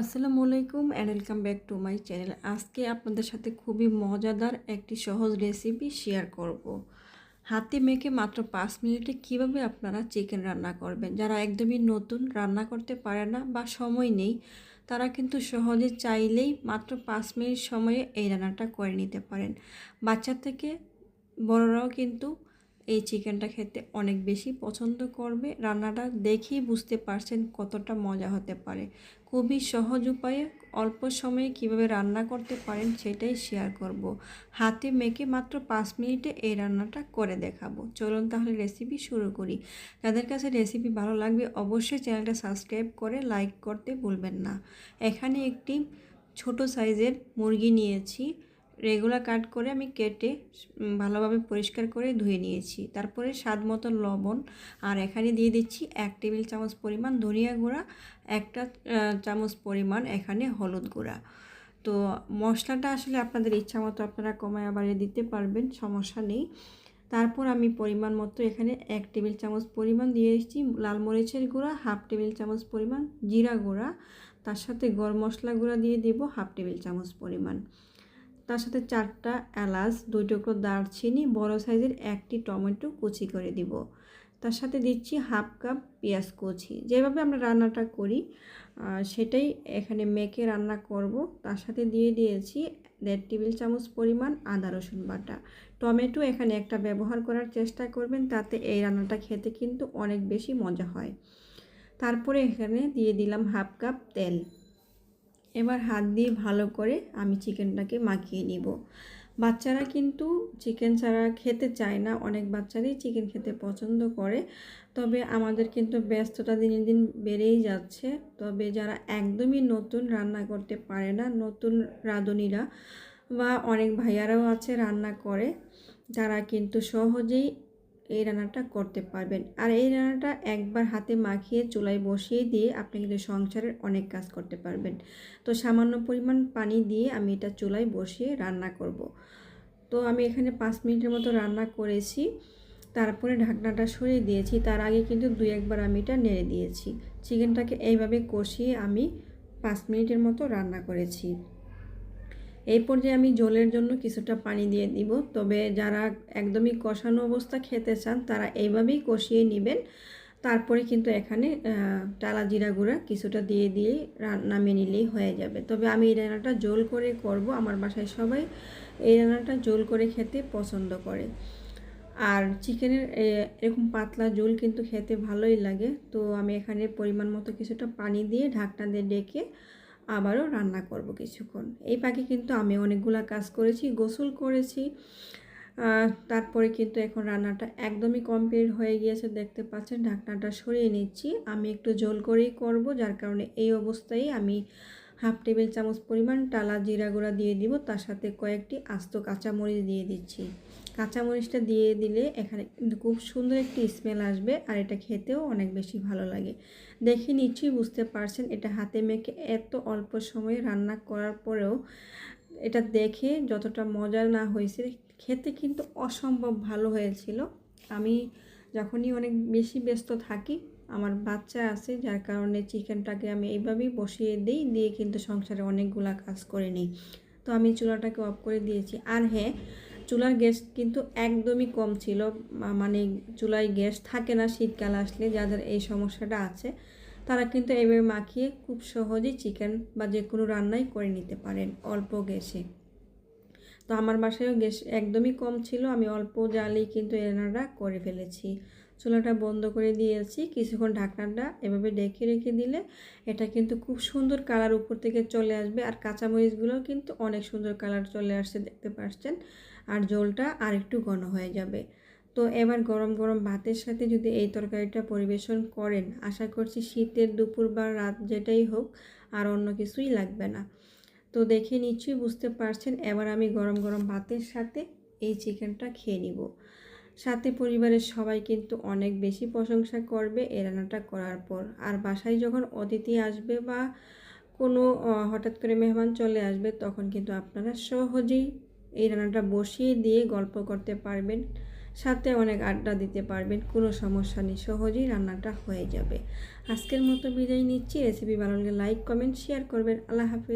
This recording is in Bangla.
আসসালামু আলাইকুম and welcome back to my channel আজকে আপনাদের সাথে খুবই মজাদার একটি সহজ রেসিপি শেয়ার করব। হাতে মেখে মাত্র পাঁচ মিনিটে কীভাবে আপনারা চিকেন রান্না করবেন? যারা একদমই নতুন, রান্না করতে পারে না বা সময় নেই, তারা কিন্তু সহজে চাইলেই মাত্র পাঁচ মিনিট সময়ে এই রান্নাটা করে নিতে পারেন। বাচ্চা থেকে বড়রাও কিন্তু এই চিকেনটা খেতে অনেক বেশি পছন্দ করবে। রান্নাটা দেখেই বুঝতে পারছেন কতটা মজা হতে পারে। খুবই সহজ উপায়ে অল্প সময়ে কীভাবে রান্না করতে পারেন সেটাই শেয়ার করব। হাতে মেখে মাত্র পাঁচ মিনিটে এই রান্নাটা করে দেখাবো। চলুন তাহলে রেসিপি শুরু করি। যাদের কাছে রেসিপি ভালো লাগবে অবশ্যই চ্যানেলটা সাবস্ক্রাইব করে লাইক করতে ভুলবেন না। এখানে একটি ছোট সাইজের মুরগি নিয়েছি। রেগুলার কাট করে আমি কেটে ভালোভাবে পরিষ্কার করে ধুয়ে নিয়েছি। তারপরে স্বাদ মতো লবণ আর এখানে দিয়ে দিচ্ছি এক টেবিল চামচ পরিমাণ ধনিয়া গুঁড়া, একটা চামচ পরিমাণ এখানে হলুদ গুঁড়া। তো মশলাটা আসলে আপনাদের ইচ্ছা মতো আপনারা কমায় বাড়িয়ে দিতে পারবেন, সমস্যা নেই। তারপর আমি পরিমাণ মতো এখানে এক টেবিল চামচ পরিমাণ দিয়ে এসেছি লাল মরিচের গুঁড়া, হাফ টেবিল চামচ পরিমাণ জিরা গুঁড়া। তার সাথে গরম মশলা গুঁড়া দিয়ে দিব হাফ টেবিল চামচ পরিমাণ। তার সাথে চারটা এলাচ, দুই টুকরো দারচিনি, বড় সাইজের একটি টমেটো কুচি করে দিব। তার সাথে দিচ্ছি হাফ কাপ পেঁয়াজ কুচি। যেভাবে আমরা রান্নাটা করি সেটাই এখানে মেখে রান্না করব। তার সাথে দিয়ে দিয়েছি দেড় টেবিল চামচ পরিমাণ আদা, রসুন বাটা। টমেটো এখানে একটা ব্যবহার করার চেষ্টা করবেন, তাতে এই রান্নাটা খেতে কিন্তু অনেক বেশি মজা হয়। তারপরে এখানে দিয়ে দিলাম হাফ কাপ তেল। এবার হাত দিয়ে ভালো করে আমি চিকেনটাকে মাখিয়ে নিব। বাচ্চারা কিন্তু চিকেন ছাড়া খেতে চায় না, অনেক বাচ্চারাই চিকেন খেতে পছন্দ করে। তবে আমাদের কিন্তু ব্যস্ততা দিনে দিন বেড়েই যাচ্ছে। তবে যারা একদমই নতুন রান্না করতে পারে না, নতুন রাঁধুনিরা বা অনেক ভাইয়ারাও আছে রান্না করে, যারা কিন্তু সহজেই এই রান্নাটা করতে পারবেন। আর এই রান্নাটা একবার হাতে মাখিয়ে চুলায় বসিয়ে দিয়ে আপনি কিন্তু সংসারের অনেক কাজ করতে পারবেন। তো সামান্য পরিমাণ পানি দিয়ে আমি এটা চুলায় বসিয়ে রান্না করব। তো আমি এখানে পাঁচ মিনিটের মতো রান্না করেছি। তারপরে ঢাকনাটা সরিয়ে দিয়েছি। তার আগে কিন্তু দুই একবার আমি এটা নেড়ে দিয়েছি। চিকেনটাকে এইভাবে কষিয়ে আমি পাঁচ মিনিটের মতো রান্না করেছি। এই পর্যায়ে আমি জলের জন্য কিছুটা পানি দিয়ে দিব। তবে যারা একদমই কষানো অবস্থা খেতে চান, তারা এইভাবেই কষিয়ে নেবেন। তারপরে কিন্তু এখানে টালা জিরা গুঁড়া কিছুটা দিয়ে দিয়ে নামিয়ে নিলেই হয়ে যাবে। তবে আমি এই রান্নাটা জোল করে করব। আমার বাসায় সবাই এই রান্নাটা জোল করে খেতে পছন্দ করে। আর চিকেনের এরকম পাতলা জোল কিন্তু খেতে ভালোই লাগে। তো আমি এখানে পরিমাণ মতো কিছুটা পানি দিয়ে ঢাকনা দিয়ে ডেকে আবারও রান্না করব কিছুক্ষণ। এই পাখি কিন্তু আমি অনেকগুলো কাজ করেছি, গোসল করেছি। তারপরে কিন্তু এখন রান্নাটা একদমই কমপ্লিট হয়ে গিয়েছে, দেখতে পাচ্ছেন, ঢাকনাটা সরিয়ে নিচ্ছি। আমি একটু জোল করেই করব, যার কারণে এই অবস্থায় আমি হাফ টেবিল চামচ পরিমাণ টালা জিরা গুঁড়া দিয়ে দিব, তার সাথে কয়েকটি আস্ত কাঁচামরিচ দিয়ে দিচ্ছি। কাঁচামরিচটা দিয়ে দিলে এখানে খুব সুন্দর একটি স্মেল আসবে আর এটা খেতেও অনেক বেশি ভালো লাগে। দেখে নিশ্চয়ই বুঝতে পারছেন, এটা হাতে মেখে এত অল্প সময়ে রান্না করার পরেও এটা দেখে যতটা মজা না হয়েছে, খেতে কিন্তু অসম্ভব ভালো হয়েছিল। আমি যখনই অনেক বেশি ব্যস্ত থাকি আমার বাচ্চা আছে, যার কারণে চিকেনটাকে আমি এইভাবেই বসিয়ে দিই, দিয়ে কিন্তু সংসারে অনেকগুলা কাজ করে নিই। তো আমি চুলাটাকে অফ করে দিয়েছি। আর হ্যাঁ চুলার গ্যাস কিন্তু একদমই কম ছিল। মানে চুলায় গ্যাস থাকে না শীতকাল আসলে, যাদের এই সমস্যাটা আছে, তারা কিন্তু এইভাবে মাখিয়ে খুব সহজেই চিকেন বা যে কোনো রান্নাই করে নিতে পারেন অল্প গ্যাসে। তো আমার বাসায়ও গ্যাস একদমই কম ছিল, আমি অল্প জালেই কিন্তু রান্নাটা করে ফেলেছি। চুলাটা বন্ধ করে দিয়েছি। কিছুক্ষণ ঢাকনাটা এভাবে ডেকে রেখে দিলে এটা কিন্তু খুব সুন্দর কালার উপর থেকে চলে আসবে। আর কাঁচামরিচগুলোও কিন্তু অনেক সুন্দর কালার চলে আসছে, দেখতে পাচ্ছেন আর জলটা আর একটু ঘন হয়ে যাবে। তো এবার গরম গরম ভাতের সাথে যদি এই তরকারিটা পরিবেশন করেন, আশা করছি শীতের দুপুর বা রাত যেটাই হোক আর অন্য কিছুই লাগবে না। তো দেখে নিশ্চয়ই বুঝতে পারছেন, এবার আমি গরম গরম ভাতের সাথে এই চিকেনটা খেয়ে নিব। সাথে পরিবারের সবাই কিন্তু অনেক বেশি প্রশংসা করবে এই রান্নাটা করার পর। আর বাসায় যখন অতিথি আসবে বা কোনো হঠাৎ করে মেহমান চলে আসবে, তখন কিন্তু আপনারা সহজেই এই রান্নাটা বসিয়ে দিয়ে গল্প করতে পারবেন, সাথে অনেক আড্ডা দিতে পারবেন, কোনো সমস্যা নেই, সহজেই রান্নাটা হয়ে যাবে। আজকের মতো বিদায় নিচ্ছি। রেসিপি ভালো লাইক, কমেন্ট, শেয়ার করবেন। আল্লাহ হাফিজ।